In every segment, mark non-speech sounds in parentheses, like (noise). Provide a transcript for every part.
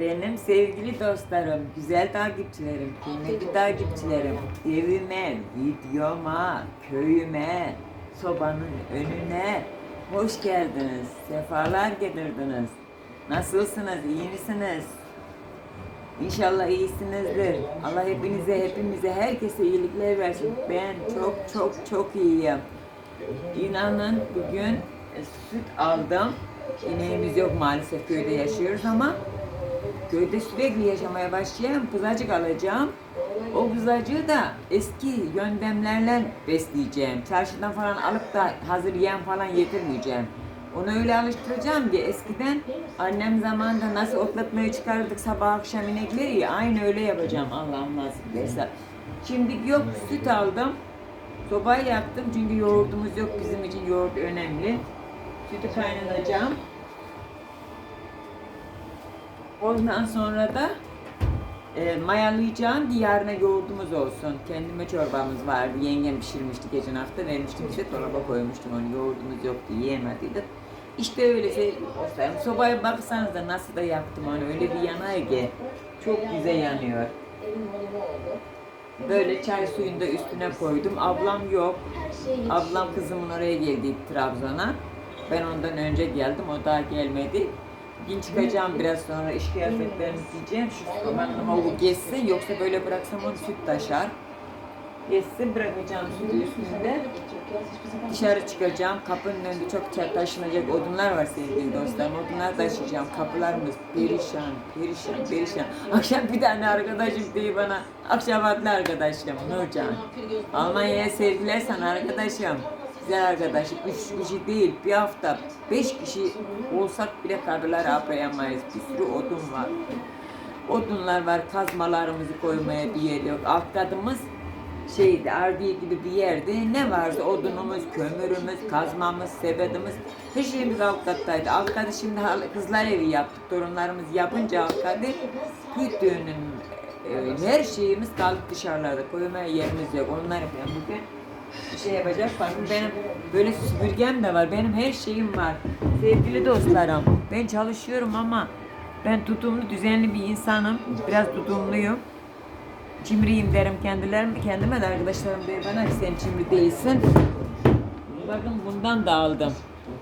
Benim sevgili dostlarım, güzel takipçilerim, kıymetli takipçilerim, evime, videoma, köyüme, sobanın önüne hoş geldiniz. Sefalar getirdiniz. Nasılsınız, iyi misiniz? İnşallah iyisinizdir. Allah hepinize, hepimize, herkese iyilikler versin. Ben çok çok çok iyiyim. İnanın bugün e, süt aldım. İneğimiz yok maalesef köyde yaşıyoruz ama köyde sürekli yaşamaya başlayayım. Buzacık alacağım. O buzacığı da eski yöntemlerle besleyeceğim. Çarşıdan falan alıp da hazır yem falan yedirmeyeceğim. Onu öyle alıştıracağım ki eskiden annem zamanında nasıl otlatmaya çıkardık sabah akşam inekleri aynı öyle yapacağım Allah'ım nasip ederse. Şimdi yok süt aldım. Sobayı yaktım çünkü yoğurdumuz yok bizim için yoğurt önemli. Sütü kaynatacağım. Ondan sonra da e, mayalayacağım yarına yoğurdumuz olsun. Kendime çorbamız vardı. Yengem pişirmişti geçen hafta. Vermiştim işte dolaba koymuştum onu. Yoğurdumuz yoktu yiyemediydik. İşte öyle şey dostlarım. Sobaya baksanız da nasıl da yaktım onu. Öyle bir yanar ki. Çok güzel yanıyor. Böyle çay suyunu da üstüne koydum. Ablam yok. Ablam kızımın oraya geldi Trabzon'a. Ben ondan önce geldim. O daha gelmedi. Bugün çıkacağım biraz sonra iş kıyafetlerimi giyeceğim. Şu sobanın bu geçsin yoksa böyle bıraksam onu süt taşar. Geçsin bırakacağım sütü üstünde. Dışarı çıkacağım. Kapının önünde çok taşınacak odunlar var sevgili dostlarım. Odunlar taşıyacağım. Kapılarımız perişan, perişan, perişan. Akşam bir tane arkadaşım diyor bana, akşamatlı arkadaşım Nurcan. Almanya'ya sevgiler sana arkadaşım. Güzel arkadaşım. Üç kişi değil, bir hafta beş kişi olsak bile karıları aprayamayız. Bir sürü odun var. Odunlar var, kazmalarımızı koymaya bir yer yok. Alt katımız şeydi, ardiye gibi bir yerde ne vardı? Odunumuz, kömürümüz, kazmamız, sebedimiz, her şeyimiz alt kattaydı. Alt katı şimdi kızlar evi yaptık. Torunlarımız yapınca alt katı bütün e, her şeyimiz kaldı dışarılarda. Koymaya yerimiz yok. Onlar yapıyor. Bugün şey yapacak. Bakın benim böyle süpürgem de var. Benim her şeyim var. Sevgili dostlarım, ben çalışıyorum ama ben tutumlu, düzenli bir insanım. Biraz tutumluyum. Cimriyim derim kendilerim, kendime de arkadaşlarım der bana ki sen cimri değilsin. Bakın bundan da aldım.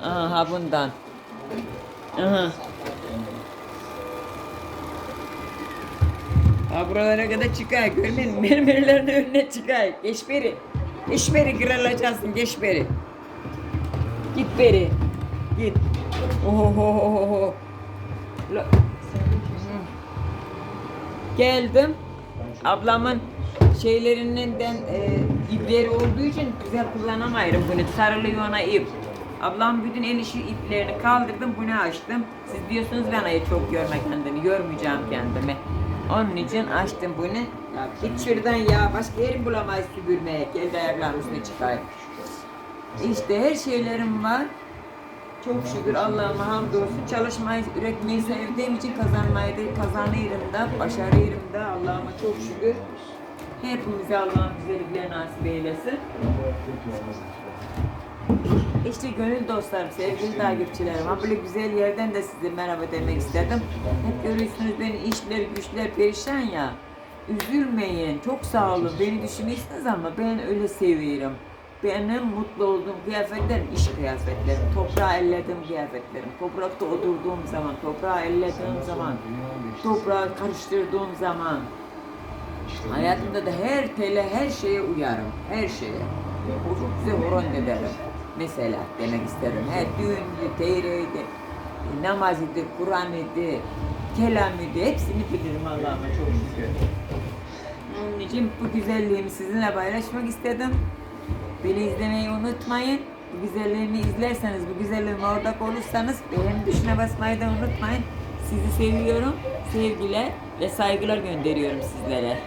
Aha bundan. Aha. Ha buralara kadar çıkar. Görmeyin (laughs) mermerlerin önüne çıkar. Geç beri. Geç beri kırılacaksın. Geç beri. Git beri. Git. Hı. Geldim. Ablamın şeylerinden e, ipleri olduğu için güzel kullanamayırım bunu. Sarılıyor ona ip. Ablam bütün el işi iplerini kaldırdım, bunu açtım. Siz diyorsunuz ben ayı çok görme kendini, görmeyeceğim kendimi. Onun için açtım bunu. Ya git şuradan ya, başka yerim bulamayız süpürmeye. Gel de ayaklarımın üstüne çıkayım. İşte her şeylerim var. Çok şükür Allah'ıma hamdolsun. Çalışmayı, üretmeyi sevdiğim için kazanmayı da kazanıyorum da, başarıyorum da Allah'ıma çok şükür. Hepimize Allah'ın güzellikleri nasip eylesin. İşte gönül dostlarım, sevgili takipçilerim. Ha böyle güzel yerden de size merhaba demek istedim. Hep görüyorsunuz beni işler güçler perişan ya. Üzülmeyin, çok sağ olun. Beni düşünüyorsunuz ama ben öyle seviyorum. Benim mutlu olduğum kıyafetlerim iş kıyafetlerim. Toprağı ellediğim kıyafetlerim. Toprakta oturduğum zaman, toprağı ellediğim zaman, toprağı karıştırdığım zaman, Hayatımda da her tele, her şeye uyarım. Her şeye. O çok güzel horon ederim. Mesela demek isterim. Her düğündü, teyreydi, namaz idi, Kur'an idi, kelam idi. Hepsini bilirim Allah'ıma çok şükür. İçin bu güzelliğimi sizinle paylaşmak istedim. Beni izlemeyi unutmayın. Bu güzelliğimi izlerseniz, bu güzelliğime ortak olursanız beğeni tuşuna basmayı da unutmayın. Sizi seviyorum. Sevgiler ve saygılar gönderiyorum sizlere.